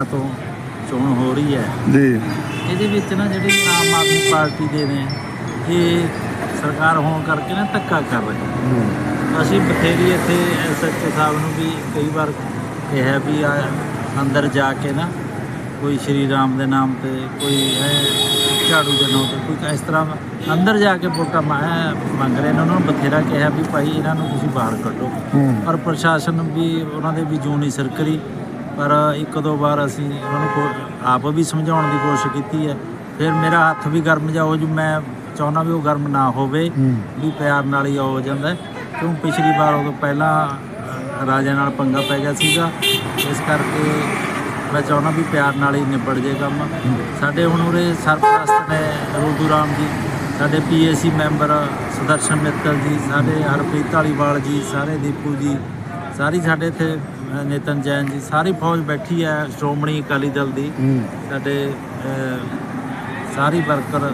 ਤੋਂ ਚੋਣ ਹੋ ਰਹੀ ਹੈ। ਜੀ। ਇਹਦੇ ਵਿੱਚ ਨਾ ਜਿਹੜੇ ਆਮ ਆਦਮੀ ਪਾਰਟੀ ਦੇ ਨੇ ਇਹ ਸਰਕਾਰ ਹੋਣ ਕਰਕੇ ਨਾ ਧੱਕਾ ਕਰ ਰਹੇ ਹੂੰ। ਅਸੀਂ ਬਥੇਰੀ ਇੱਥੇ ਐਸਐਚਓ ਸਾਹਿਬ ਨੂੰ ਵੀ ਕਈ ਵਾਰ ਕਿਹਾ ਵੀ ਆ ਅੰਦਰ ਜਾ ਕੇ ਨਾ ਕੋਈ ਸ਼੍ਰੀ ਰਾਮ ਦੇ ਨਾਮ ਤੇ ਕੋਈ ਹੈ ਝਾੜੂ ਦੇ ਨਾਮ ਤੇ ਕੋਈ ਇਸ ਤਰ੍ਹਾਂ ਅੰਦਰ ਜਾ ਕੇ ਵੋਟਾਂ ਮੰਗ ਮੰਗ ਰਹੇ ਨੇ। ਉਹਨਾਂ ਨੂੰ ਬਥੇਰਾ ਕਿਹਾ ਵੀ ਭਾਈ ਇਹਨਾਂ ਨੂੰ ਤੁਸੀਂ ਬਾਹਰ ਕੱਢੋ। ਪਰ ਪ੍ਰਸ਼ਾਸਨ ਵੀ ਉਹਨਾਂ ਦੇ ਵੀ ਜੂਨੀ ਸਰਕਰੀ ਪਰ ਇੱਕ ਦੋ ਵਾਰ ਅਸੀਂ ਉਹਨਾਂ ਨੂੰ ਆਪ ਵੀ ਸਮਝਾਉਣ ਦੀ ਕੋਸ਼ਿਸ਼ ਕੀਤੀ ਹੈ। ਫਿਰ ਮੇਰਾ ਹੱਥ ਵੀ ਗਰਮ ਜਾ ਹੋ ਜੂ ਮੈਂ ਚਾਹੁੰਦਾ ਵੀ ਉਹ ਗਰਮ ਨਾ ਹੋਵੇ ਵੀ ਪਿਆਰ ਨਾਲ ਹੀ ਹੋ ਜਾਂਦਾ। ਕਿਉਂ ਪਿਛਲੀ ਵਾਰ ਉਦੋਂ ਪਹਿਲਾਂ ਰਾਜਾ ਨਾਲ ਪੰਗਾ ਪੈ ਗਿਆ ਸੀਗਾ। ਇਸ ਕਰਕੇ ਮੈਂ ਚਾਹੁੰਦਾ ਵੀ ਪਿਆਰ ਨਾਲ ਹੀ ਨਿਬੜ ਜੇ ਕੰਮ। ਸਾਡੇ ਹੁਣ ਉਰੇ ਸਰਪ੍ਰਸਤ ਨੇ ਰੋਦੂ ਰਾਮ ਜੀ ਸਾਡੇ ਪੀਏਸੀ ਮੈਂਬਰ ਸੁਦਰਸ਼ਨ ਮਿੱਤਲ ਜੀ ਸਾਡੇ ਹਰਪ੍ਰੀਤ ਧਾਲੀਵਾਲ ਜੀ ਸਾਰੇ ਦੀਪੂ ਜੀ ਸਾਰੀ ਸਾਡੇ ਇੱਥੇ ਨਿਤਨ ਜੈਨ ਜੀ ਸਾਰੀ ਫੌਜ ਬੈਠੀ ਹੈ ਸ਼੍ਰੋਮਣੀ ਅਕਾਲੀ ਦਲ ਦੀ। ਸਾਡੇ ਸਾਰੀ ਵਰਕਰ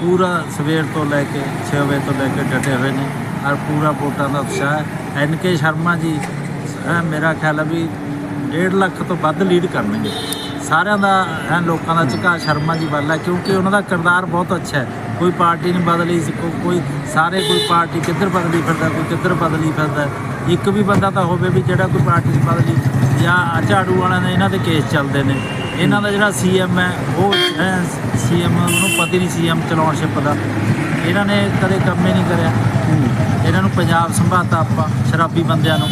ਪੂਰਾ ਸਵੇਰ ਤੋਂ ਲੈ ਕੇ 6 ਵਜੇ ਤੋਂ ਲੈ ਕੇ ਡਟੇ ਹੋਏ ਨੇ ਔਰ ਪੂਰਾ ਵੋਟਾਂ ਦਾ ਉਤਸ਼ਾਹ ਐਨ ਕੇ ਸ਼ਰਮਾ ਜੀ ਮੇਰਾ ਖਿਆਲ ਹੈ ਵੀ 1.5 ਲੱਖ ਤੋਂ ਵੱਧ ਲੀਡ ਕਰਨਗੇ। ਸਾਰਿਆਂ ਦਾ ਲੋਕਾਂ ਦਾ ਝੁਕਾਅ ਸ਼ਰਮਾ ਜੀ ਵੱਲ ਹੈ ਕਿਉਂਕਿ ਉਹਨਾਂ ਦਾ ਕਿਰਦਾਰ ਬਹੁਤ ਅੱਛਾ ਹੈ। ਕੋਈ ਪਾਰਟੀ ਨਹੀਂ ਬਦਲੀ ਸੀ, ਕੋਈ ਸਾਰੇ ਕੋਈ ਪਾਰਟੀ ਕਿੱਧਰ ਬਦਲੀ ਫਿਰਦਾ ਕੋਈ ਕਿੱਧਰ ਬਦਲੀ ਫਿਰਦਾ ਇੱਕ ਵੀ ਬੰਦਾ ਤਾਂ ਹੋਵੇ ਵੀ ਜਿਹੜਾ ਕੋਈ ਪਾਰਟੀ ਨਹੀਂ ਬਦਲੀ ਜਾਂ ਝਾੜੂ ਵਾਲਿਆਂ ਦੇ ਇਹਨਾਂ ਦੇ ਕੇਸ ਚੱਲਦੇ ਨੇ। ਇਹਨਾਂ ਦਾ ਜਿਹੜਾ ਸੀਐਮ ਹੈ ਉਹ ਸੀਐਮ ਉਹਨੂੰ ਪਤਾ ਹੀ ਨਹੀਂ ਸੀਐਮ ਚਲਾਉਣ ਸ਼ਿਪ ਦਾ। ਇਹਨਾਂ ਨੇ ਕਦੇ ਕੰਮ ਹੀ ਨਹੀਂ ਕਰਿਆ। ਇਹਨਾਂ ਨੂੰ ਪੰਜਾਬ ਸੰਭਾਤਾ ਆਪਾਂ ਸ਼ਰਾਬੀ ਬੰਦਿਆਂ ਨੂੰ।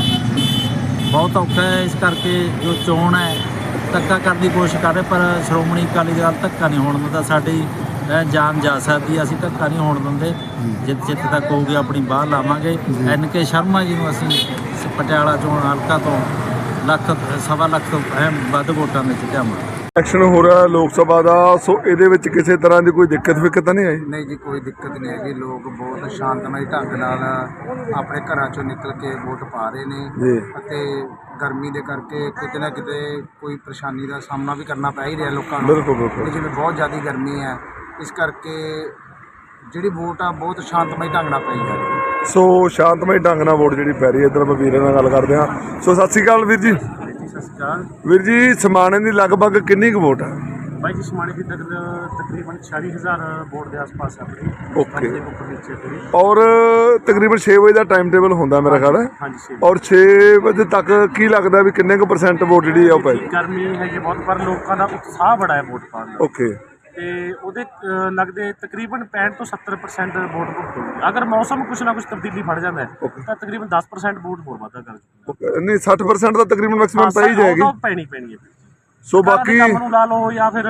ਬਹੁਤ ਔਖਾ ਹੈ ਇਸ ਕਰਕੇ ਜੋ ਚੋਣ ਹੈ ਧੱਕਾ ਕਰਨ ਦੀ ਕੋਸ਼ਿਸ਼ ਕਰ ਰਹੇ ਪਰ ਸ਼੍ਰੋਮਣੀ ਅਕਾਲੀ ਦਲ ਧੱਕਾ ਨਹੀਂ ਹੋਣ ਦਿੰਦਾ। ਸਾਡੀ ਜਾਨ ਜਾ ਸਕਦੀ ਹੈ, ਅਸੀਂ ਧੱਕਾ ਨਹੀਂ ਹੋਣ ਦਿੰਦੇ। ਜਿੱਤ ਜਿੱਤ ਤੱਕ ਹੋਊਗੀ ਆਪਣੀ ਬਾਹ ਲਾਵਾਂਗੇ। ਐਨ ਕੇ ਸ਼ਰਮਾ ਜੀ ਨੂੰ ਅਸੀਂ ਸ- ਪਟਿਆਲਾ ਚੋਣ ਹਲਕਾ ਤੋਂ ਲੱਖ ਸਵਾ ਲੱਖ ਤੋਂ ਅਹਿਮ ਵੱਧ ਵੋਟਾਂ ਦੇ ਜਿੱਤਾਂਗੇ ਇਲੈਕਸ਼ਨ ਹੋ ਰਿਹਾ ਲੋਕ ਸਭਾ ਦਾ ਸੋ ਇਹਦੇ ਵਿੱਚ ਕਿਸੇ ਤਰ੍ਹਾਂ ਦੀ ਕੋਈ ਦਿੱਕਤ ਫਿੱਕਤ ਤਾਂ ਨਹੀਂ ਆਈ? ਨਹੀਂ ਜੀ ਕੋਈ ਦਿੱਕਤ ਨਹੀਂ ਹੈਗੀ। ਲੋਕ ਬਹੁਤ ਸ਼ਾਂਤਮਈ ਢੰਗ ਨਾਲ ਆਪਣੇ ਘਰਾਂ ਚੋਂ ਨਿਕਲ ਕੇ ਵੋਟ ਪਾ ਰਹੇ ਨੇ। ਜੀ। ਅਤੇ ਗਰਮੀ ਦੇ ਕਰਕੇ ਕਿਤੇ ਨਾ ਕਿਤੇ ਕੋਈ ਪਰੇਸ਼ਾਨੀ ਦਾ ਸਾਹਮਣਾ ਵੀ ਕਰਨਾ ਪੈ ਹੀ ਰਿਹਾ ਲੋਕਾਂ ਨੂੰ। ਬਿਲਕੁਲ ਬਿਲਕੁਲ। ਜਿਵੇਂ ਬਹੁਤ ਜ਼ਿਆਦਾ ਗਰਮੀ ਹੈ ਇਸ ਕਰਕੇ ਜਿਹੜੀ ਵੋਟ ਆ ਬਹੁਤ ਸ਼ਾਂਤਮਈ ਢੰਗ ਨਾਲ ਪਈ ਜਾ ਰਹੀ ਹੈ। ਸੋ ਸ਼ਾਂਤਮਈ ਢੰਗ ਨਾਲ ਵੋਟ ਜਿਹੜੀ ਪੈ ਰਹੀ ਹੈ ਇਧਰ ਆਪਾਂ ਵੀਰੇ ਨਾਲ ਗੱਲ ਕਰਦੇ ਹਾਂ। ਸੋ ਸਤਿ ਸ਼੍ਰੀ ਅਕਾਲ ਵੀਰ ਜੀ। ਸਤਿ ਸ਼੍ਰੀ ਅਕਾਲ। ਵੀਰ ਜੀ ਸਮਾਣੇ ਦੀ ਲਗਭਗ ਕਿੰਨੀ ਕੁ ਵੋਟ ਹੈ ਭਾਈ ਜੀ ਸਮਾਣੇ ਦੀ ਤੱਕ ਤਕਰੀਬਨ 46000 ਵੋਟ ਦੇ ਆਸ-ਪਾਸ ਆਪਣੀ। ਓਕੇ ਮੁੱਖ ਵਿੱਚ ਪੂਰੀ ਔਰ ਤਕਰੀਬਨ 6 ਵਜੇ ਦਾ ਟਾਈਮ ਟੇਬਲ ਹੁੰਦਾ ਮੇਰਾ ਖਿਆਲ ਹੈ। ਹਾਂਜੀ ਸੇ ਔਰ 6 ਵਜੇ ਤੱਕ ਕੀ ਲੱਗਦਾ ਵੀ ਕਿੰਨੇ ਕੁ ਪਰਸੈਂਟ ਵੋਟ ਜਿਹੜੀ ਹੈ ਉਹ ਪੈ ਗਰਮੀ ਹੈਗੀ ਬਹੁਤ ਪਰ ਲੋਕਾਂ ਦਾ ਉਤਸ਼ਾਹ ਬੜਾ ਹੈ ਵੋਟ ਪਾਉਣ ਦਾ। ਓਕੇ ਤੇ ਉਹਦੇ ਲੱਗਦੇ ਤਕਰੀਬਨ 65 ਤੋਂ 70% ਵੋਟ ਭੁਗਤੂਗੀ ਅਗਰ ਮੌਸਮ ਕੁਛ ਨਾ ਕੁਛ ਤਬਦੀਲੀ ਫੜ ਜਾਂਦਾ ਹੈ ਤਾਂ ਤਕਰੀਬਨ 10% ਵੋਟ ਹੋਰ ਵਾਧਾ ਕਰ ਜੂਗਾ। ਨਹੀਂ 60% ਦਾ ਤਕਰੀਬਨ ਮੈਕਸਿਮਮ ਪੈ ਹੀ ਜਾਏਗੀ। ਪੈਣੀ ਪੈਣੀ ਹੈ। ਸੋ ਸਰਕਾਰਾਂ ਦੇ ਬਾਕੀ ਕੰਮ ਨੂੰ ਲਾ ਲਓ ਜਾਂ ਫਿਰ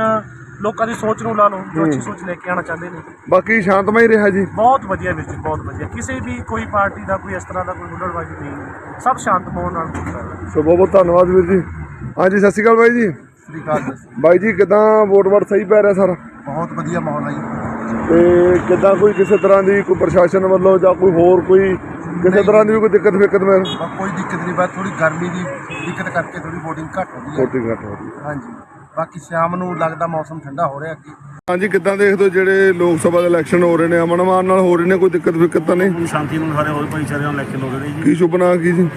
ਲੋਕਾਂ ਦੀ ਸੋਚ ਨੂੰ ਲਾ ਲਓ ਜੋ ਅੱਛੀ ਸੋਚ ਲੈ ਕੇ ਆਉਣਾ ਚਾਹੁੰਦੇ ਨੇ। ਬਾਕੀ ਸ਼ਾਂਤਮਈ ਰਿਹਾ ਜੀ। ਬਹੁਤ ਵਧੀਆ ਵੀਰ ਜੀ ਬਹੁਤ ਵਧੀਆ। ਕਿਸੇ ਵੀ ਕੋਈ ਪਾਰਟੀ ਦਾ ਕੋਈ ਇਸ ਤਰ੍ਹਾਂ ਦਾ ਕੋਈ ਹੁਲੜਬਾਜ਼ੀ ਨਹੀਂ। ਸਭ ਸ਼ਾਂਤ ਮੋਹਨ ਨਾਲ ਕਰਦਾ ਸੋ ਬਹੁਤ ਬਹੁਤ ਧੰਨਵਾਦ ਵੀਰ ਜੀ। ਹਾਂਜੀ ਸਤਿ ਸ਼੍ਰੀ ਅਕਾਲ ਬਾਈ ਜੀ। ਸ੍ਰੀ ਅਕਾਲ ਜੀ। ਬਾਈ ਜੀ ਕਿਦਾਂ ਵੋਟ ਵੜ ਸਹੀ ਪੈ ਰਿਹਾ ਸਾਰਾ? ਬਹੁਤ ਵਧੀਆ ਮਾਹੌਲ ਹੈ ਜੀ। ਤੇ ਕਿਦਾਂ ਕੋਈ ਕਿਸੇ ਤਰ੍ਹਾਂ ਦੀ ਕੋਈ ਪ੍ਰਸ਼ਾਸਨ ਵੱਲੋਂ ਜਾਂ ਕੋਈ ਹੋਰ ਕੋਈ ਕਿਸੇ ਤਰ੍ਹਾਂ ਦੀ ਵੀ ਕੋਈ ਦਿੱਕਤ ਫਿੱਕਤ ਮੈਂ ਬਸ ਕੋਈ ਦਿੱਕਤ ਨਹੀਂ ਬਸ ਥੋੜੀ ਗਰਮੀ ਦੀ ਦਿੱਕਤ ਕਰਕੇ ਥੋੜੀ VOTING ਘੱਟ ਹੋ ਗਈ ਹੈ। ਛੋਟੀ ਘੱਟ ਹੋ ਰਹੀ ਹੈ ਹਾਂਜੀ। ਬਾਕੀ ਸ਼ਾਮ ਨੂੰ ਲੱਗਦਾ ਮੌਸਮ ਠੰਡਾ ਹੋ ਰਿਹਾ ਅੱਗੇ। ਹਾਂਜੀ ਕਿਦਾਂ ਦੇਖਦੇ ਹੋ ਜਿਹੜੇ ਲੋਕ ਸਭਾ ਦੇ ਇਲੈਕਸ਼ਨ ਹੋ ਰਹੇ ਨੇ ਅਮਨ ਅਮਾਨ ਨਾਲ ਹੋ ਰਹੇ ਨੇ ਕੋਈ ਦਿੱਕਤ ਫਿੱਕਤ ਤਾਂ ਨਹੀਂ? ਸ਼ਾਂਤੀ ਨੂੰ ਸਾਰੇ ਹੋਰ ਭਾਈਚਾਰੇ ਨਾਲ ਲੈ ਕੇ ਲੋੜ ਰਹੀ ਜੀ। ਕੀ ਸ਼ੁਭ ਨਾਂ ਕੀ ਜੀ?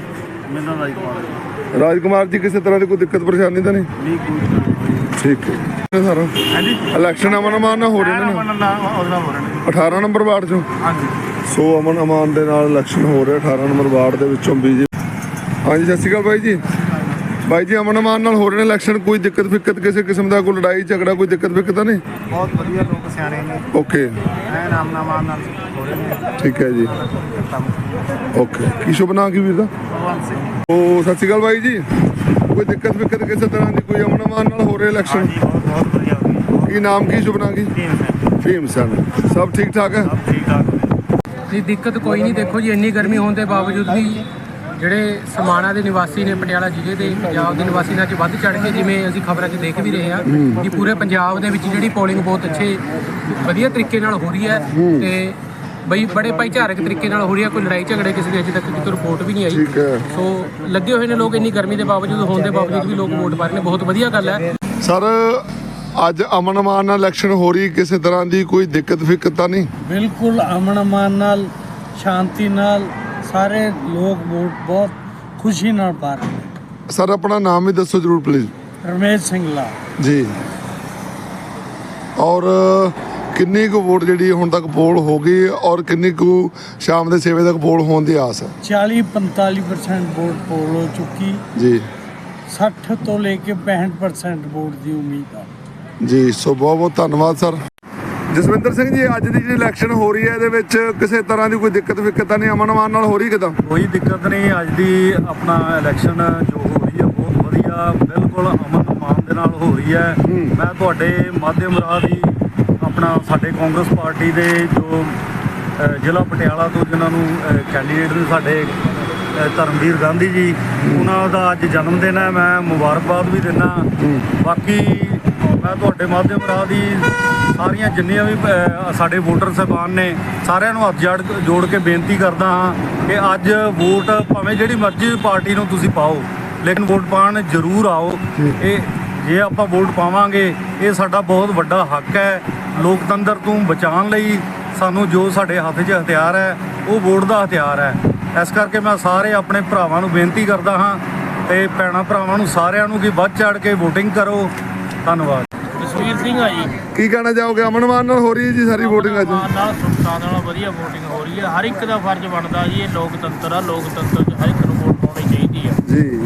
ਮੈਨੂੰ ਰਾਜ ਕੁਮਾਰ ਰਾਜਕੁਮਾਰ ਜੀ ਕਿਸੇ ਤਰ੍ਹਾਂ ਦੀ ਕੋਈ ਦਿੱਕਤ ਪਰੇਸ਼ਾਨੀ ਤਾਂ ਨਹੀਂ? ਨਹੀਂ ਕੋਈ ਠੀਕ ਹੈ। ਸਾਰਾ ਹਾਂਜੀ? ਇਲੈਕਸ਼ਨ ਅਮਨ ਅਮਾਨ ਨਾਲ ਹੋ ਰਹੇ ਨੇ ਨਾ? ਮਨ ਉਹਦਾ ਹੋ ਰਿਹਾ 18 ਨੰਬਰ ਵਾਰਡ ਚੋਂ? ਹਾਂਜੀ। ਸੋ ਅਮਨ ਅਮਾਨ ਦੇ ਨਾਲ ਇਲੈਕਸ਼ਨ ਹੋ ਰਿਹਾ 18 ਨੰਬਰ ਵਾਰਡ ਦੇ ਵਿੱਚੋਂ ਬੀਜੇ ਹਾਂਜੀ ਸਤਿ ਸ਼੍ਰੀ ਅਕਾਲ ਬਾਈ ਜੀ। ਬਾਈ ਜੀ ਅਮਨ ਅਮਾਨ ਨਾਲ ਹੋ ਰਹੇ ਨੇ ਇਲੈਕਸ਼ਨ ਕੋਈ ਦਿੱਕਤ ਫਿੱਕਤ ਕਿਸੇ ਕਿਸਮ ਦਾ ਕੋਈ ਲੜਾਈ ਝਗੜਾ ਕੋਈ ਦਿੱਕਤ ਫਿੱਕਤ ਤਾਂ ਨਹੀਂ? ਬਹੁਤ ਵਧੀਆ ਲੋਕ ਸਿਆਣੇ ਨੇ। ਓਕੇ ਐ ਨਾਮ ਨਾਮ ਨਾਲ ਹੋ ਰਹੇ ਨੇ। ਠੀਕ ਹੈ ਜੀ। ਓਕੇ ਕੀ ਸ਼ੁਭ ਨਾਂ ਕੀ ਵੀਰ ਦਾ? ਭਗਵਾਨ ਸਿੰਘ। ਉਹ ਸਤਿ ਸ਼੍ਰੀ ਅਕਾਲ ਬਾਈ ਜੀ। ਕੋਈ ਦਿੱਕਤ ਫਿੱਕਤ ਕਿਸੇ ਤਰ੍ਹਾਂ ਦੀ ਕੋਈ ਅਮਨ ਅਮਾਨ ਨਾਲ ਹੋ ਰਿਹਾ ਇਲੈਕਸ਼ਨ ਬਹੁਤ ਬਹੁਤ ਵਧੀਆ ਕੀ ਨਾਮ ਕੀ ਸ਼ੁਭ ਨਾਂ ਕੀ? ਫੀਮ ਸਨ। ਸਭ ਠੀਕ ਠਾਕ ਹੈ? ਠੀਕ ਠਾਕ ਨਹੀਂ ਦਿੱਕਤ ਕੋਈ ਨਹੀਂ ਦੇਖੋ ਜੀ ਇੰਨੀ ਗਰਮੀ ਹੋਣ ਦੇ ਬਾਵਜੂਦ ਵੀ ਜਿਹੜੇ ਸਮਾਣਾ ਦੇ ਨਿਵਾਸੀ ਨੇ ਪਟਿਆਲਾ ਜ਼ਿਲ੍ਹੇ ਦੇ ਪੰਜਾਬ ਦੇ ਨਿਵਾਸੀ ਨਾਲ ਚ ਵੱਧ ਚੜ ਕੇ ਜਿਵੇਂ ਅਸੀਂ ਖਬਰਾਂ 'ਚ ਦੇਖ ਵੀ ਰਹੇ ਹਾਂ ਕਿ ਪੂਰੇ ਪੰਜਾਬ ਦੇ ਵਿੱਚ ਜਿਹੜੀ ਪੋਲਿੰਗ ਬਹੁਤ ਅੱਛੇ ਵਧੀਆ ਤਰੀਕੇ ਨਾਲ ਹੋ ਰਹੀ ਹੈ ਤੇ ਬਈ ਬੜੇ ਭਾਈਚਾਰਕ ਤਰੀਕੇ ਨਾਲ ਹੋ ਰਹੀ ਹੈ ਕੋਈ ਲੜਾਈ ਝਗੜੇ ਕਿਸੇ ਦੀ ਅਜੇ ਤੱਕ ਕੋਈ ਰਿਪੋਰਟ ਵੀ ਨਹੀਂ ਆਈ। ਠੀਕ ਹੈ। ਸੋ ਲੱਗੇ ਹੋਏ ਨੇ ਲੋਕ ਇੰਨੀ ਗਰਮੀ ਦੇ ਬਾਵਜੂਦ ਹੋਣ ਦੇ ਬਾਵਜੂਦ ਵੀ ਲੋਕ ਵੋਟ ਪਾ ਰਹੇ ਨੇ ਬਹੁਤ ਵਧੀਆ ਗੱਲ ਹੈ। ਸਰ ਅੱਜ ਅਮਨ ਅਮਾਨ ਨਾਲ ਇਲੈਕਸ਼ਨ ਹੋ ਰਹੀ ਕਿਸੇ ਤਰ੍ਹਾਂ ਦੀ ਕੋਈ ਦਿੱਕਤ ਫਿੱਕਤ ਤਾਂ ਨਹੀਂ? ਬਿਲਕੁਲ ਅਮਨ ਅਮਾਨ ਨਾਲ ਸ਼ਾਂਤੀ ਨਾਲ ਸਾਰੇ ਲੋਕ ਵੋਟ ਬਹੁਤ ਖੁਸ਼ੀ ਨਾਲ ਪਾ ਰਹੇ ਨੇ। ਸਰ ਆਪਣਾ ਨਾਮ ਵੀ ਦੱਸੋ ਜਰੂਰ ਪਲੀਜ਼ ਰਮੇਸ਼ ਸਿੰਘਲਾ ਜੀ। ਔਰ ਕਿੰਨੀ ਕੁ ਵੋਟ ਜਿਹੜੀ ਹੁਣ ਤੱਕ ਪੋਲ ਹੋ ਗਈ ਔਰ ਕਿੰਨੀ ਕੁ ਸ਼ਾਮ ਦੇ 6 ਵਜੇ ਤੱਕ ਪੋਲ ਹੋਣ ਦੀ ਆਸ ਹੈ? 40 45% ਵੋਟ ਪੋਲ ਹੋ ਚੁੱਕੀ। ਜੀ। 60 ਤੋਂ ਲੈ ਕੇ 65% ਵੋਟ ਦੀ ਉਮੀਦ ਆ। ਜੀ ਸੋ ਬਹੁਤ ਬਹੁਤ ਧੰਨਵਾਦ ਸਰ। ਜਸਵਿੰਦਰ ਸਿੰਘ ਜੀ ਅੱਜ ਦੀ ਜਿਹੜੀ ਇਲੈਕਸ਼ਨ ਹੋ ਰਹੀ ਹੈ ਇਹਦੇ ਵਿੱਚ ਕਿਸੇ ਤਰ੍ਹਾਂ ਦੀ ਕੋਈ ਦਿੱਕਤ ਫਿੱਕਤ ਤਾਂ ਨਹੀਂ ਅਮਨ ਅਮਾਨ ਨਾਲ ਹੋ ਰਹੀ ਕਿਦਾਂ? ਕੋਈ ਦਿੱਕਤ ਨਹੀਂ ਅੱਜ ਦੀ ਆਪਣਾ ਇਲੈਕਸ਼ਨ ਜੋ ਹੋ ਰਹੀ ਹੈ ਬਹੁਤ ਵਧੀਆ ਬਿਲਕੁਲ ਅਮਨ ਮਾਨ ਦੇ ਨਾਲ ਹੋ ਰਹੀ ਹੈ। ਮੈਂ ਤੁਹਾਡੇ ਮਾਧਿਅਮ ਰਾਹੀਂ ਆਪਣਾ ਸਾਡੇ ਕਾਂਗਰਸ ਪਾਰਟੀ ਦੇ ਜੋ ਜ਼ਿਲ੍ਹਾ ਪਟਿਆਲਾ ਤੋਂ ਜਿਨ੍ਹਾਂ ਨੂੰ ਕੈਂਡੀਡੇਟ ਨੇ ਸਾਡੇ ਧਰਮਵੀਰ ਗਾਂਧੀ ਜੀ ਉਹਨਾਂ ਦਾ ਅੱਜ ਜਨਮ ਦਿਨ ਹੈ ਮੈਂ ਮੁਬਾਰਕਬਾਦ ਵੀ ਦਿੰਦਾ। ਬਾਕੀ ਮੈਂ ਤੁਹਾਡੇ ਮਾਧਿਅਮ ਰਾਹੀਂ ਸਾਰੀਆਂ ਜਿੰਨੀਆਂ ਵੀ ਸਾਡੇ ਵੋਟਰ ਸਾਹਿਬਾਨ ਨੇ ਸਾਰਿਆਂ ਨੂੰ ਹੱਥ ਜੜ ਜੋੜ ਕੇ ਬੇਨਤੀ ਕਰਦਾ ਹਾਂ ਕਿ ਅੱਜ ਵੋਟ ਭਾਵੇਂ ਜਿਹੜੀ ਮਰਜ਼ੀ ਪਾਰਟੀ ਨੂੰ ਤੁਸੀਂ ਪਾਓ ਲੇਕਿਨ ਵੋਟ ਪਾਉਣ ਜ਼ਰੂਰ ਆਓ। ਇਹ ਜੇ ਆਪਾਂ ਵੋਟ ਪਾਵਾਂਗੇ ਇਹ ਸਾਡਾ ਬਹੁਤ ਵੱਡਾ ਹੱਕ ਹੈ ਲੋਕਤੰਤਰ ਤੋਂ ਬਚਾਉਣ ਲਈ। ਸਾਨੂੰ ਜੋ ਸਾਡੇ ਹੱਥ 'ਚ ਹਥਿਆਰ ਹੈ ਉਹ ਵੋਟ ਦਾ ਹਥਿਆਰ ਹੈ। ਇਸ ਕਰਕੇ ਮੈਂ ਸਾਰੇ ਆਪਣੇ ਭਰਾਵਾਂ ਨੂੰ ਬੇਨਤੀ ਕਰਦਾ ਹਾਂ ਤੇ ਭੈਣਾਂ ਭਰਾਵਾਂ ਨੂੰ ਸਾਰਿਆਂ ਨੂੰ ਕਿ ਵੱਧ ਚੜ ਕੇ VOTING ਕਰੋ। ਧੰਨਵਾਦ। ਜਸਵੀਰ ਸਿੰਘ ਆ ਜੀ। ਕੀ ਕਹਿਣਾ ਚਾਹੋਗੇ? ਅਮਨ ਨਾਲ ਹੋ ਰਹੀ ਹੈ ਜੀ ਸਾਰੀ VOTING ਅੱਜ? ਮਾਨ ਨਾਲ ਸੁਲਤਾਨ ਨਾਲ ਵਧੀਆ VOTING ਹੋ ਰਹੀ ਹੈ। ਹਰ ਇੱਕ ਦਾ ਫਰਜ਼ ਬਣਦਾ ਜੀ ਇਹ ਲੋਕਤੰਤਰ ਆ। ਲੋਕਤੰਤਰ 'ਚ ਹਰ ਇੱਕ ਨੂੰ ਵੋਟ ਪਾਉਣੀ ਚਾਹੀਦੀ ਆ। ਜੀ।